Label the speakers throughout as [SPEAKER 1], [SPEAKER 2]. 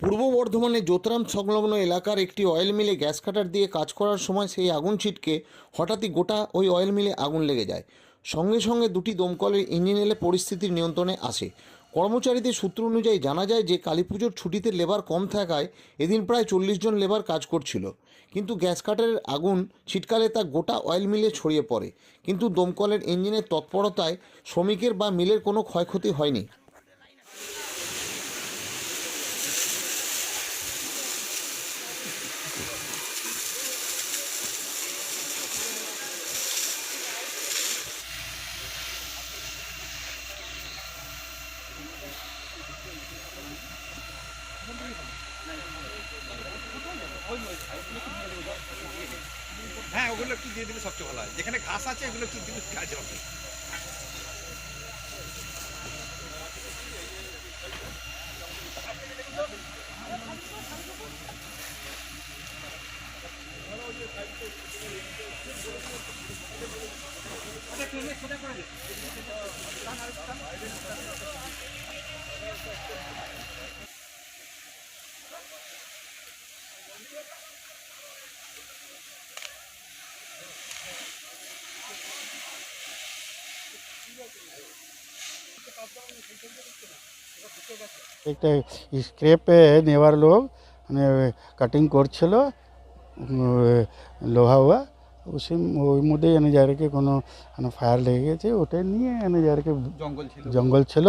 [SPEAKER 1] পূর্ব বর্ধমানের যোতরাম সংলগ্ন এলাকার একটি অয়েল মিলে গ্যাস কাটার দিয়ে কাজ করার সময় সেই আগুন ছিটকে হঠাৎই গোটা ওই অয়েল মিলে আগুন লেগে যায়। সঙ্গে সঙ্গে দুটি দমকলের ইঞ্জিন এলে পরিস্থিতির নিয়ন্ত্রণে আসে। কর্মচারীদের সূত্র অনুযায়ী জানা যায় যে কালী পুজোর ছুটিতে লেবার কম থাকায় এদিন প্রায় চল্লিশ জন লেবার কাজ করছিল। কিন্তু গ্যাস কাটারের আগুন ছিটকালে তা গোটা অয়েল মিলে ছড়িয়ে পড়ে। কিন্তু দমকলের ইঞ্জিনের তৎপরতায় শ্রমিকের বা মিলের কোনো ক্ষয়ক্ষতি হয়নি।
[SPEAKER 2] হ্যাঁ ওগুলো একটু দিয়ে দিলে সবচেয়ে ভালো হয়। যেখানে ঘাস আছে, এগুলো একটু দিলে কাজ হবে।
[SPEAKER 3] একটা স্ক্রেপে নেওয়ার লোক মানে কাটিং করছিল লোহা ওয়া উসি ওই মধ্যেই এনে যারকে কোনো মানে ফায়ার লেগে গেছে ওটা নিয়ে এনে যারকে
[SPEAKER 2] জঙ্গল ছিল।
[SPEAKER 3] জঙ্গল ছিল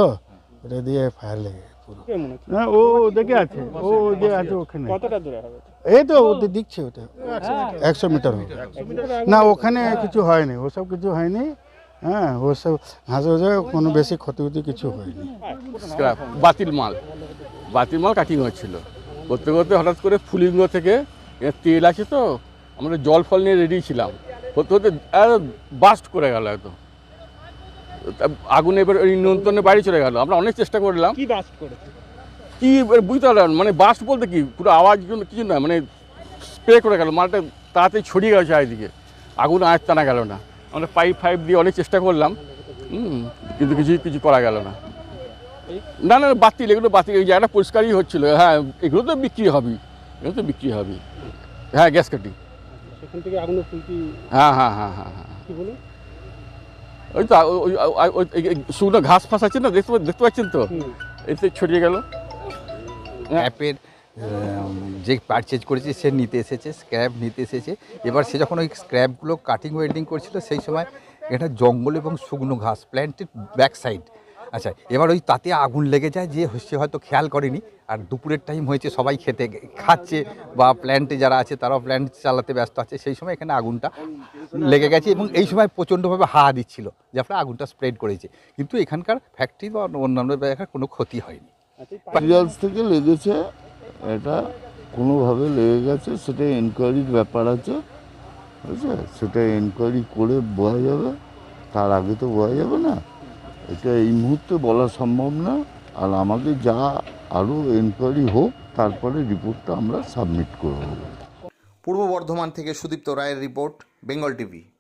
[SPEAKER 3] ওটা দিয়ে ফায়ার লেগে পুরো। না ও দেখে আছে ও যে আছে ওখানে।
[SPEAKER 4] কতটা দূরে হবে?
[SPEAKER 3] এই তো দিচ্ছে ওটা। একশো মিটার। হবে। না ওখানে কিছু হয়নি ওসব কিছু হয়নি। হ্যাঁ ওসব হাসে কোনো বেশি ক্ষতি ক্ষতি কিছু হয়নি।
[SPEAKER 5] স্ক্র্যাপ বাতিল মাল। বাতিল মাল কাটিং হচ্ছিল। করতে করতে হঠাৎ করে ফুলিঙ্গ থেকে তেল আছে তো আমরা জল ফল নিয়ে রেডি ছিলাম। করতে করতে বাস্ট করে গেল একদম। আগুন এবার ওই নিয়ন্ত্রণে বাইরে চলে গেল। আমরা অনেক চেষ্টা করলাম।
[SPEAKER 4] কি বাস্ট করেছে?
[SPEAKER 5] কি এবার বুঝতে পারলাম মানে বাস্ট বলতে কি পুরো আওয়াজ কিছু না মানে স্প্রে করে গেল। মালটা তাড়াতাড়ি ছড়িয়ে গেছে চারিদিকে। আগুন আয় টানা গেল না। আমরা পাইপ ফাইপ দিয়ে অনেক চেষ্টা করলাম। হুম, কিন্তু কিছুই কিছু করা গেল না। না না বাতিল এগুলো বাতিল এই জায়গাটা পরিষ্কারই হচ্ছিল। হ্যাঁ এগুলো তো বিক্রি হবেই। এগুলো তো বিক্রি হবেই। হ্যাঁ গ্যাস কাটি। হ্যাঁ হ্যাঁ হ্যাঁ হ্যাঁ হ্যাঁ। ওই তো ওই- শুকনো ঘাস ফাঁস আছে না? দেখতে দেখতে পাচ্ছেন তো? এতে ছড়িয়ে গেল।
[SPEAKER 6] স্ক্র্যাপের যে পারচেজ করেছে, সে নিতে এসেছে স্ক্র্যাপ নিতে এসেছে। এবার সে যখন ওই স্ক্র্যাপগুলো কাটিং ওয়েল্ডিং করছিল, সেই সময় এটা জঙ্গল এবং শুকনো ঘাস প্ল্যান্টের ব্যাক সাইড আচ্ছা এবার ওই তাতে আগুন লেগে যায় যে সে হয়তো খেয়াল করেনি। আর দুপুরের টাইম হয়েছে, সবাই খেতে খাচ্ছে বা প্ল্যান্টে যারা আছে, তারাও প্ল্যান্ট চালাতে ব্যস্ত আছে। সেই সময় এখানে আগুনটা লেগে গেছে এবং এই সময় প্রচণ্ডভাবে হাওয়া দিচ্ছিল যার ফলে আগুনটা স্প্রেড করেছে। কিন্তু এখানকার ফ্যাক্টরি বা অন্যান্য জায়গার কোনো ক্ষতি হয়নি।
[SPEAKER 7] থেকে লেগেছে এটা কোনোভাবে লেগে গেছে, সেটা এনকোয়ারির ব্যাপার আছে। বুঝছে সেটা এনকোয়ারি করে বোঝা যাবে। তার আগে তো বোঝা যাবে না। এটা এই মুহূর্তে বলা সম্ভব না। আর আমাদের যা আরও এনকোয়ারি হোক, তারপরে রিপোর্টটা আমরা সাবমিট করব।
[SPEAKER 1] পূর্ব বর্ধমান থেকে সুদীপ্ত রায়ের রিপোর্ট, বেঙ্গল টিভি।